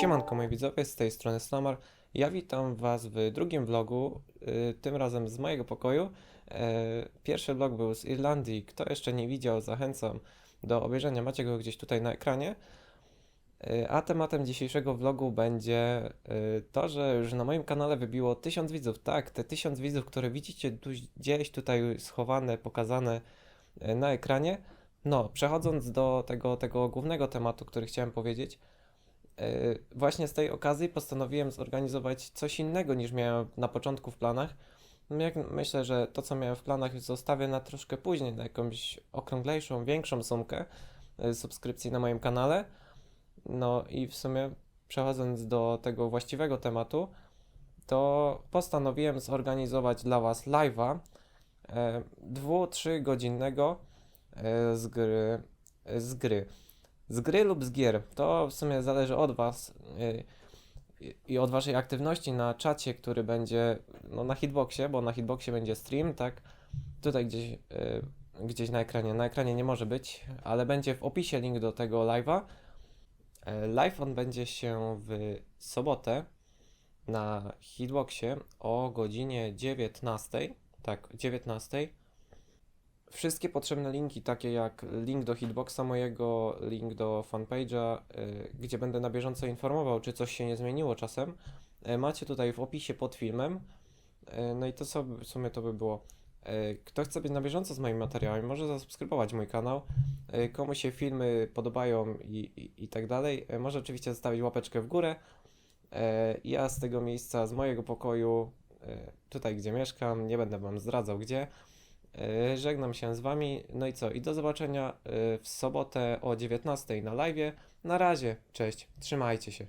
Siemanko moi widzowie, z tej strony Slamar. Ja witam was w drugim vlogu, y, tym razem z mojego pokoju. E, Pierwszy vlog był z Irlandii. Kto jeszcze nie widział, zachęcam do obejrzenia. Macie go gdzieś tutaj na ekranie. E, A tematem dzisiejszego vlogu będzie y, to, że już na moim kanale wybiło 1000 widzów. Tak, te 1000 widzów, które widzicie tu, gdzieś tutaj schowane, pokazane e, na ekranie. No, przechodząc do tego, tego głównego tematu, który chciałem powiedzieć. Yy, Właśnie z tej okazji postanowiłem zorganizować coś innego niż miałem na początku w planach. No Jak myślę, że to, co miałem w planach, zostawię na troszkę później, na jakąś okrąglejszą, większą sumkę yy, subskrypcji na moim kanale. No i w sumie przechodząc do tego właściwego tematu, to postanowiłem zorganizować dla Was live'a e, dwu, trzy godzinnego e, z gry, z gry z gry lub z gier. To w sumie zależy od Was y, i- od Waszej aktywności na czacie, który będzie no, na hitboxie, bo na hitboxie będzie stream, tak? Tutaj gdzieś, y, gdzieś na ekranie. Na ekranie nie może być, ale będzie w opisie link do tego live'a. E, Live on będzie się w sobotę na hitboxie o godzinie 19. Tak, 19. Wszystkie potrzebne linki, takie jak link do hitboxa mojego, link do fanpage'a, y, gdzie będę na bieżąco informował, czy coś się nie zmieniło czasem, y, macie tutaj w opisie pod filmem. Y, no i to co, w sumie to by było. Kto chce być na bieżąco z moimi materiałami, może zasubskrybować mój kanał. Komu się filmy podobają i, i, i tak dalej, może oczywiście zostawić łapeczkę w górę. Ja z tego miejsca, z mojego pokoju, tutaj gdzie mieszkam, nie będę Wam zdradzał gdzie, Żegnam się z Wami. No i co? I do zobaczenia e, w sobotę o 19 na live. Na razie, cześć, trzymajcie się.